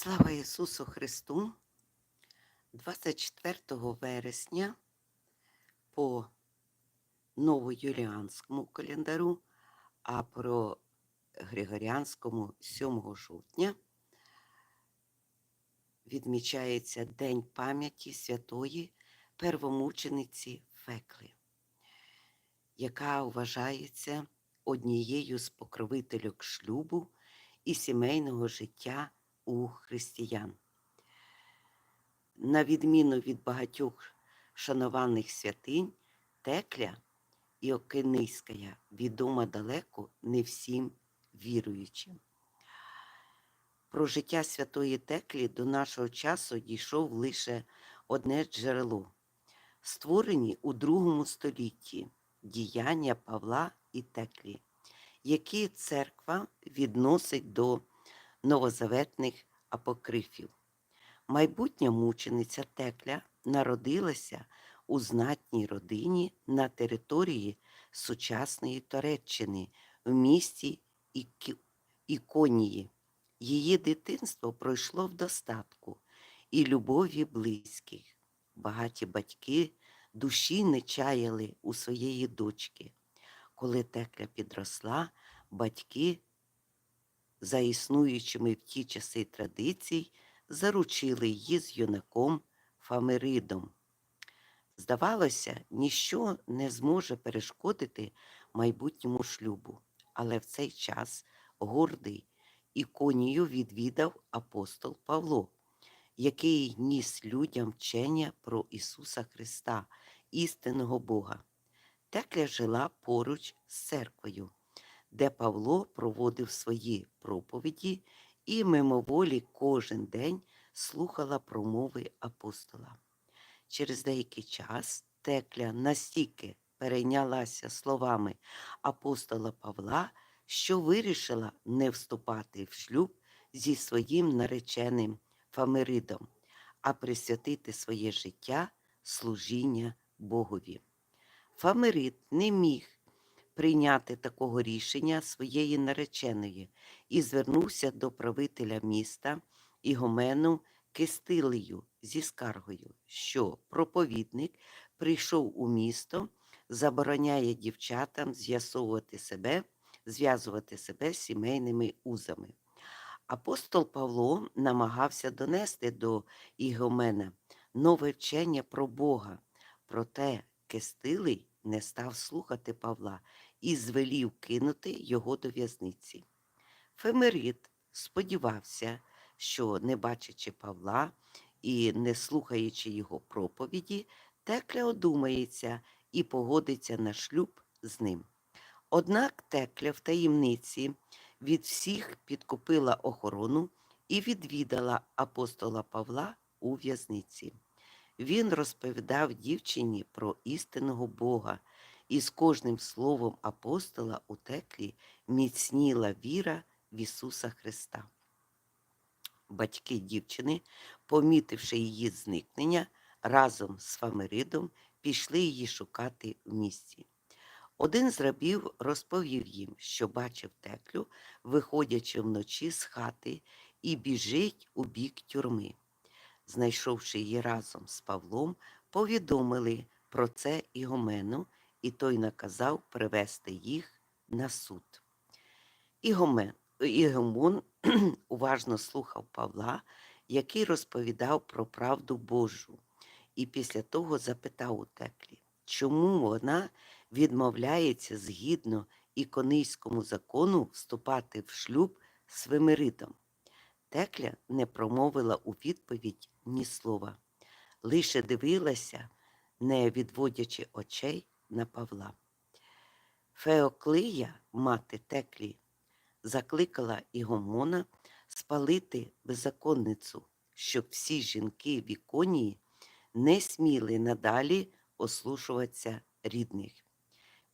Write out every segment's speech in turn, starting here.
Слава Ісусу Христу! 24 вересня по новоюліанському календару, а про Григоріанському 7 жовтня відмічається День пам'яті святої первомучениці Фекли, яка вважається однією з покровительок шлюбу і сімейного життя у християн. На відміну від багатьох шанованих святинь, Текля і Окинийська відома далеко не всім віруючим. Про життя святої Теклі до нашого часу дійшов лише одне джерело, створені у другому столітті діяння Павла і Теклі, які церква відносить до новозаветних апокрифів. Майбутня мучениця Текля народилася у знатній родині на території сучасної Туреччини в місті Іконії. Її дитинство пройшло в достатку і любові близьких. Багаті батьки душі не чаяли у своєї дочки. Коли Текля підросла, батьки за існуючими в ті часи традицій, заручили її з юнаком Фамиридом. Здавалося, ніщо не зможе перешкодити майбутньому шлюбу, але в цей час гордий іконію відвідав апостол Павло, який ніс людям вчення про Ісуса Христа, істинного Бога. Текля жила поруч з церквою де Павло проводив свої проповіді і мимоволі кожен день слухала промови апостола. Через деякий час Текля настільки перейнялася словами апостола Павла, що вирішила не вступати в шлюб зі своїм нареченим Фамиридом, а присвятити своє життя служіння Богові. Фамирид не міг прийняти такого рішення своєї нареченої і звернувся до правителя міста Ігомену Кистилію зі скаргою, що проповідник прийшов у місто, забороняє дівчатам з'ясовувати себе, зв'язувати себе сімейними узами. Апостол Павло намагався донести до Ігомена нове вчення про Бога, проте Кистилий не став слухати Павла і звелів кинути його до в'язниці. Фемерит сподівався, що, не бачачи Павла і не слухаючи його проповіді, Текля одумається і погодиться на шлюб з ним. Однак Текля в таємниці від всіх підкупила охорону і відвідала апостола Павла у в'язниці. Він розповідав дівчині про істинного Бога, і з кожним словом апостола у теклі міцніла віра в Ісуса Христа. Батьки дівчини, помітивши її зникнення, разом з Фамиридом пішли її шукати в місті. Один з рабів розповів їм, що бачив теклю, виходячи вночі з хати, і біжить у бік тюрми. Знайшовши її разом з Павлом, повідомили про це Ігомену, і той наказав привести їх на суд. Ігомон уважно слухав Павла, який розповідав про правду Божу, і після того запитав у теклі, чому вона відмовляється згідно іконийському закону вступати в шлюб з Вимиридом. Текля не промовила у відповідь ні слова, лише дивилася, не відводячи очей на Павла. Феоклия, мати Теклі, закликала Ігомона спалити беззаконницю, щоб всі жінки в іконії не сміли надалі ослушуватися рідних.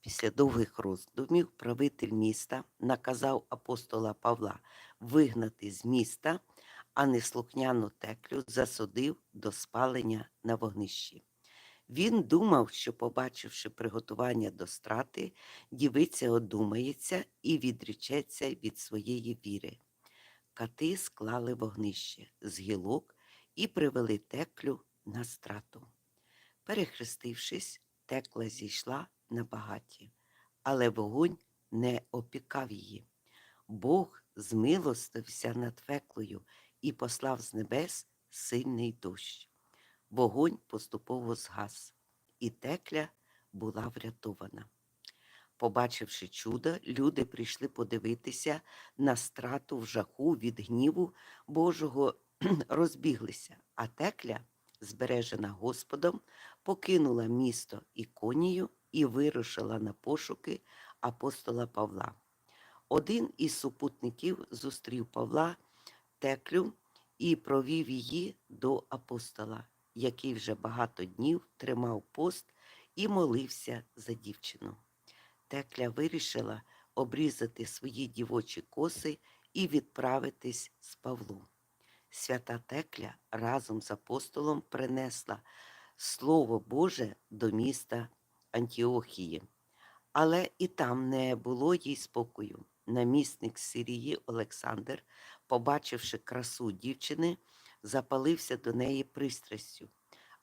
Після довгих роздумів правитель міста наказав апостола Павла вигнати з міста, а неслухняну теклю засудив до спалення на вогнищі. Він думав, що, побачивши приготування до страти, дівиця одумається і відречеться від своєї віри. кати склали вогнище з гілок і привели теклю на страту. Перехрестившись, текла зійшла на багаті, але вогонь не опікав її. Бог змилостився над феклою і послав з небес сильний дощ. Вогонь поступово згас, і текля була врятована. Побачивши чудо, люди прийшли подивитися на страту в жаху від гніву Божого, розбіглися, а текля, збережена Господом, покинула місто Іконію і вирушила на пошуки апостола Павла. Один із супутників зустрів Павла теклю і провів її до апостола, який вже багато днів тримав пост і молився за дівчину. Текля вирішила обрізати свої дівочі коси і відправитись з Павлом. Свята Текля разом з апостолом принесла Слово Боже до міста Антіохії. Але і там не було їй спокою. Намісник Сирії Олександр, побачивши красу дівчини, запалився до неї пристрастю,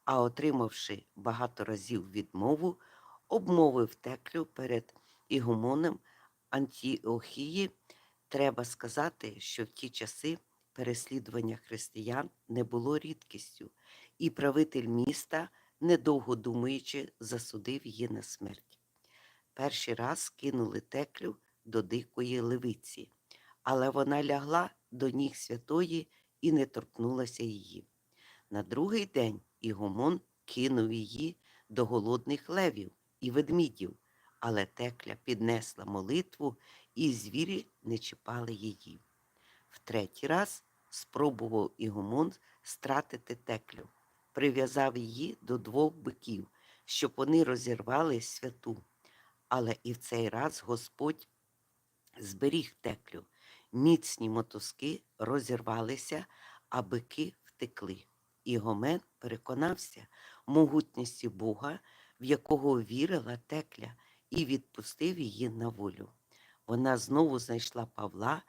а отримавши багато разів відмову, обмовив теклю перед ігумоном Антіохії. Треба сказати, що в ті часи переслідування християн не було рідкістю, і правитель міста, недовго думаючи, засудив її на смерть. Перший раз кинули теклю до дикої левиці, але вона лягла до ніг святої і не торкнулася її. На другий день Ігумон кинув її до голодних левів і ведмідів, але текля піднесла молитву, і звірі не чіпали її. В третій раз спробував Ігумон стратити теклю, прив'язав її до двох биків, щоб вони розірвали святу. Але і в цей раз Господь зберіг теклю. Міцні мотузки розірвалися, а бики втекли. І Гомен переконався в могутності Бога, в якого вірила текля, і відпустив її на волю. Вона знову знайшла Павла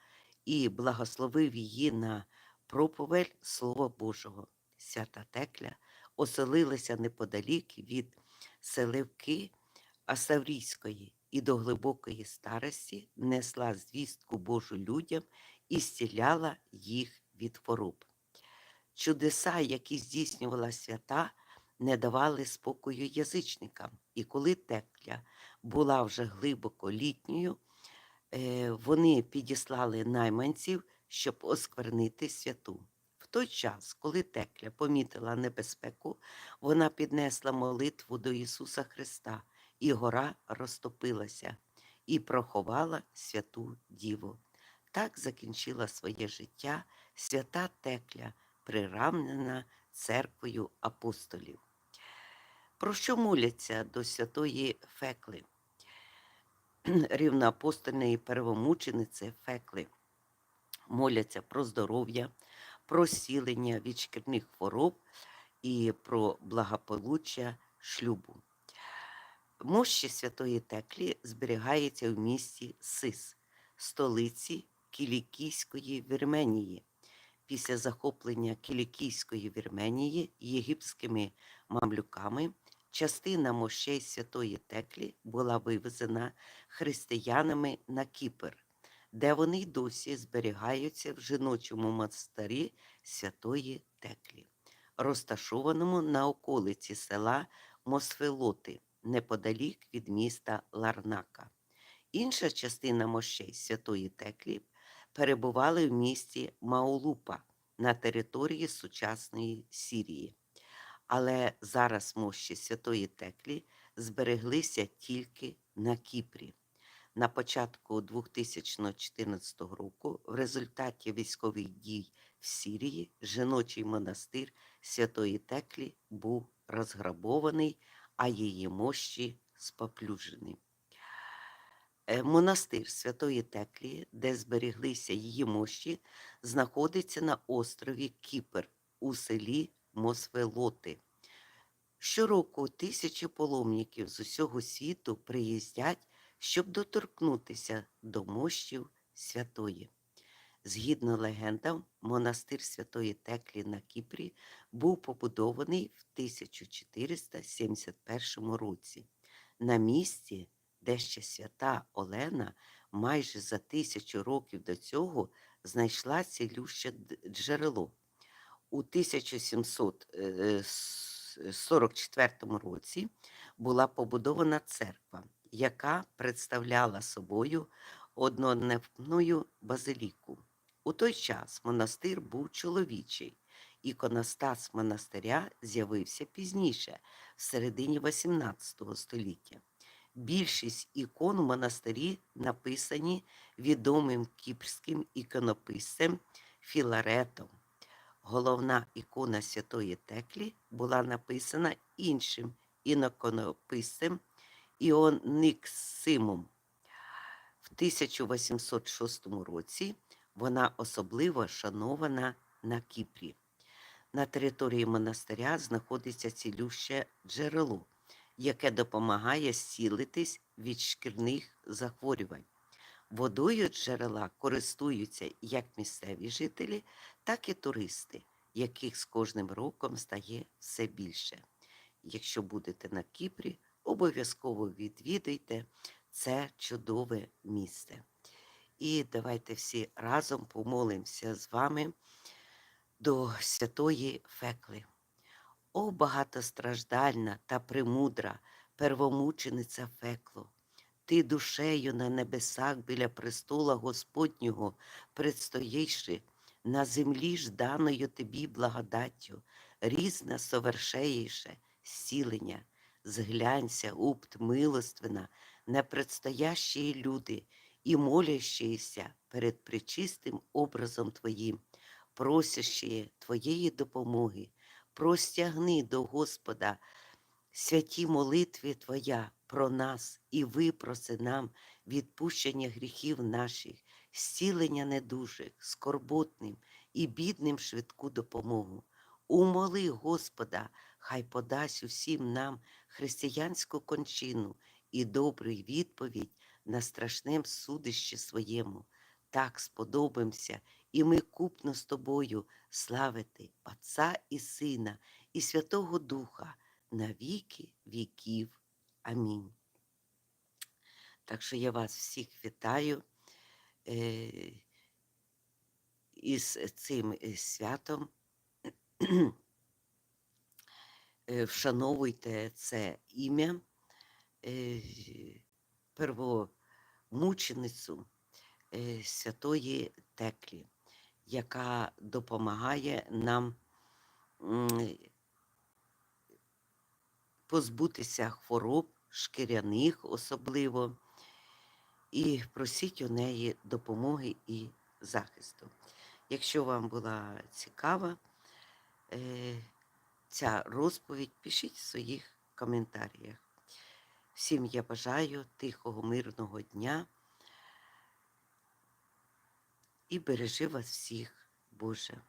і благословив її на проповель Слова Божого. Свята текля оселилася неподалік від Селевки Асаврійської і до глибокої старості несла звістку Божу людям і зціляла їх від хвороб. Чудеса, які здійснювала свята, не давали спокою язичникам, і коли текля була вже глибоко літньою, е, вони підіслали найманців, щоб осквернити святу. В той час, коли текля помітила небезпеку, вона піднесла молитву до Ісуса Христа, і гора розтопилася і проховала святу Діву. Так закінчила своє життя свята текля, приравнена церквою апостолів. Про що моляться до святої Фекли? Рівноапостольної первомучениці Фекли. Моляться про здоров'я, про зцілення від шкірних хвороб і про благополуччя шлюбу. Мощі Святої Теклі зберігається в місті Сис, столиці Кілікійської Вірменії. Після захоплення Кілікійської Вірменії єгипськими мамлюками частина мощей Святої Теклі була вивезена християнами на Кіпр, де вони й досі зберігаються в жіночому монастирі Святої Теклі, розташованому на околиці села Мосфелоти неподалік від міста Ларнака. Інша частина мощей Святої Теклі перебували в місті Маулупа на території сучасної Сірії. Але зараз мощі Святої Теклі збереглися тільки на Кіпрі. На початку 2014 року, в результаті військових дій в Сірії, жіночий монастир Святої Теклі був розграбований, а її мощі споплюжені. Е, Монастир Святої Теклі, де зберіглися її мощі, знаходиться на острові Кіпр у селі Мосвелоти. Щороку тисячі паломників з усього світу приїздять, щоб доторкнутися до мощів святої. Згідно легендам, монастир Святої Теклі на Кіпрі був побудований в 1471 році. На місці, де ще свята Олена майже за тисячу років до цього знайшла цілюще джерело. У 1744 році була побудована церква, яка представляла собою однонефну базиліку. У той час монастир був чоловічий. Іконостас монастиря з'явився пізніше, в середині XVIII століття. Більшість ікон у монастирі написані відомим кіпрським іконописцем Філаретом. Головна ікона Святої Теклі була написана іншим іконописцем Іониксимом. В 1806 році вона особливо шанована на Кіпрі. На території монастиря знаходиться цілюще джерело, яке допомагає зцілитись від шкірних захворювань. Водою джерела користуються як місцеві жителі, так і туристи, яких з кожним роком стає все більше. Якщо будете на Кіпрі, обов'язково відвідайте це чудове місце. І давайте всі разом помолимося з вами до святої Фекли. О, багатостраждальна та премудра первомучениця Фекло, ти душею на небесах біля престола Господнього предстоїши, на землі ж даною тобі благодаттю, різна совершеєше зцілення, зглянься, упт милоствена, непредстоящі люди і молящіся перед причистим образом Твоїм, просящі Твоєї допомоги, простягни до Господа святі молитві Твоя про нас і випроси нам відпущення гріхів наших, зцілення недужих, скорботним і бідним швидку допомогу. Умоли Господа, хай подасть усім нам християнську кончину і добру відповідь на страшнем судищі своєму. Так сподобаємося, і ми купно з тобою славити Отця і Сина, і Святого Духа на віки віків. Амінь. Так що я вас всіх вітаю е, із цим е, святом. Е, Вшановуйте це ім'я первомученицю е, Святої Теклі, яка допомагає нам позбутися хвороб, шкіряних особливо, і просіть у неї допомоги і захисту. Якщо вам була цікава е, ця розповідь, пишіть в своїх коментарях. Всім я бажаю тихого, мирного дня і бережи вас всіх, Боже.